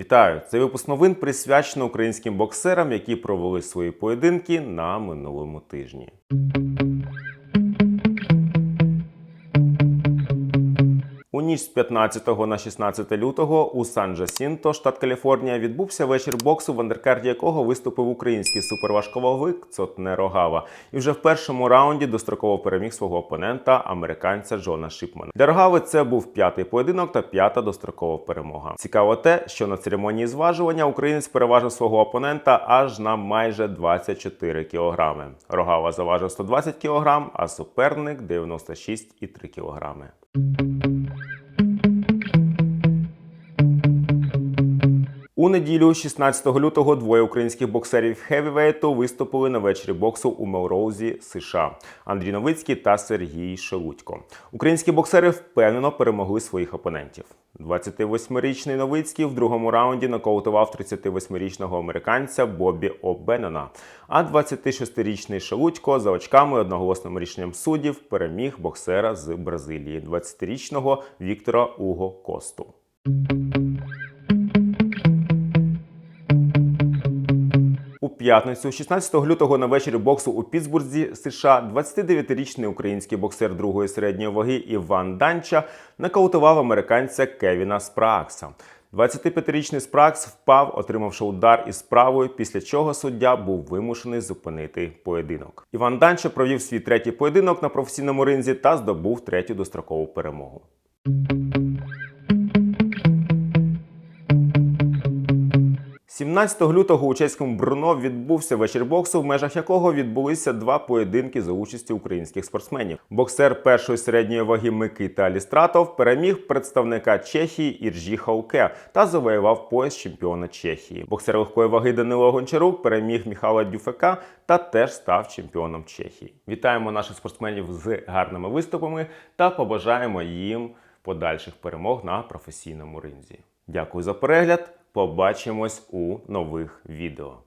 Вітаю! Цей випуск новин присвячено українським боксерам, які провели свої поєдинки на минулому тижні. Ніч з 15 на 16 лютого у Сан-Джасінто, штат Каліфорнія, відбувся вечір боксу, в андеркарді якого виступив український суперважковик Цотне Рогава. І вже в першому раунді достроково переміг свого опонента, американця Джона Шипмана. Для Рогави це був п'ятий поєдинок та п'ята дострокова перемога. Цікаво те, що на церемонії зважування українець переважив свого опонента аж на майже 24 кілограми. Рогава заважив 120 кілограм, а суперник 96,3 кілограми. У неділю, 16 лютого, двоє українських боксерів хевівейту виступили на вечорі боксу у Мелроузі, США. Андрій Новицький та Сергій Шелудько. Українські боксери впевнено перемогли своїх опонентів. 28-річний Новицький в другому раунді нокаутував 38-річного американця Бобі О'Беннона, а 26-річний Шелудько за очками одноголосним рішенням суддів переміг боксера з Бразилії, 20-річного Віктора Уго Косту. П'ятницю, 16 лютого на вечорі боксу у Пітсбурзі, США, 29-річний український боксер другої середньої ваги Іван Данча нокаутував американця Кевіна Спракса. 25-річний Спракс впав, отримавши удар із правою, після чого суддя був вимушений зупинити поєдинок. Іван Данча провів свій третій поєдинок на професійному ринзі та здобув третю дострокову перемогу. 17 лютого у чеському Бруно відбувся вечір боксу, в межах якого відбулися два поєдинки за участі українських спортсменів. Боксер першої середньої ваги Микита Алістратов переміг представника Чехії Іржі Хауке та завоював пояс чемпіона Чехії. Боксер легкої ваги Данило Гончарук переміг Міхала Дюфека та теж став чемпіоном Чехії. Вітаємо наших спортсменів з гарними виступами та побажаємо їм подальших перемог на професійному ринзі. Дякую за перегляд. Побачимось у нових відео.